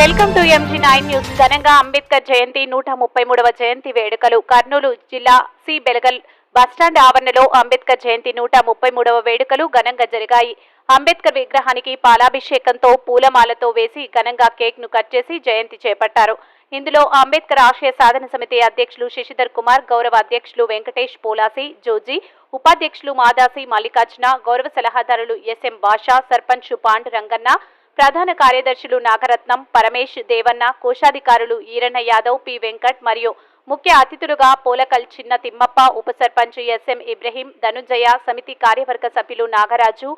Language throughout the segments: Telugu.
Welcome to MG nine news. ఘనంగా అంబేద్కర్ జయంతి నూట ముప్పై మూడవ జయంతి వేడుకలు. కర్నూలు జిల్లా సి బెలగల్ బస్టాండ్ ఆవరణలో అంబేద్కర్ జయంతి నూట ముప్పై మూడవ వేడుకలు ఘనంగా జరిగాయి. అంబేద్కర్ విగ్రహానికి పాలాభిషేకంతో పూలమాలతో వేసి ఘనంగా కేక్ను కట్ చేసి జయంతి చేపట్టారు. ఇందులో అంబేద్కర్ ఆశయ సాధన సమితి అధ్యక్షులు శశిధర్ కుమార్ గౌరవ అధ్యక్షులు వెంకటేష్ పోలాసి జోజీ ఉపాధ్యక్షులు మాదాసి మల్లికార్జున గౌరవ సలహాదారులు ఎస్ఎం బాషా సర్పంచ్ పాండు రంగన్న ప్రధాన కార్యదర్శులు నాగరత్నం పరమేష్ దేవన్న కోశాధికారులు ఈరన్న యాదవ్ పి. వెంకట్ మరియు ముఖ్య అతిథులుగా పోలకల్ చిన్న తిమ్మప్ప ఉప సర్పంచ్ ఎస్ఎం ఇబ్రహీం ధనుంజయ సమితి కార్యవర్గ సభ్యులు Nagaraju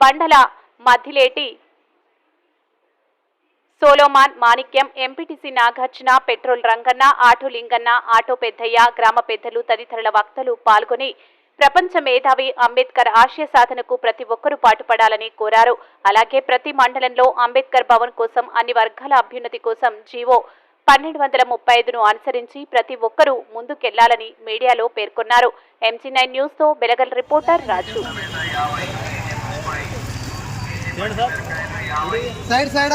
Bandala Maddileti Solomon Manikyam MPTC Nagarjuna petrol Ranganna auto Linganna auto Peddaiah గ్రామ పెద్దలు తదితరుల వక్తలు పాల్గొని ప్రపంచ మేధావి అంబేద్కర్ ఆశయ సాధనకు ప్రతి ఒక్కరూ పాటుపడాలని కోరారు. అలాగే ప్రతి మండలంలో అంబేద్కర్ భవన్ కోసం అన్ని వర్గాల అభ్యున్నతి కోసం జీవో పన్నెండు వందల ముప్పై ఐదును అనుసరించి ప్రతి ఒక్కరూ ముందుకెళ్ళాలని మీడియాలో పేర్కొన్నారు. MG nine న్యూస్తో Belagal reporter Raju. Side side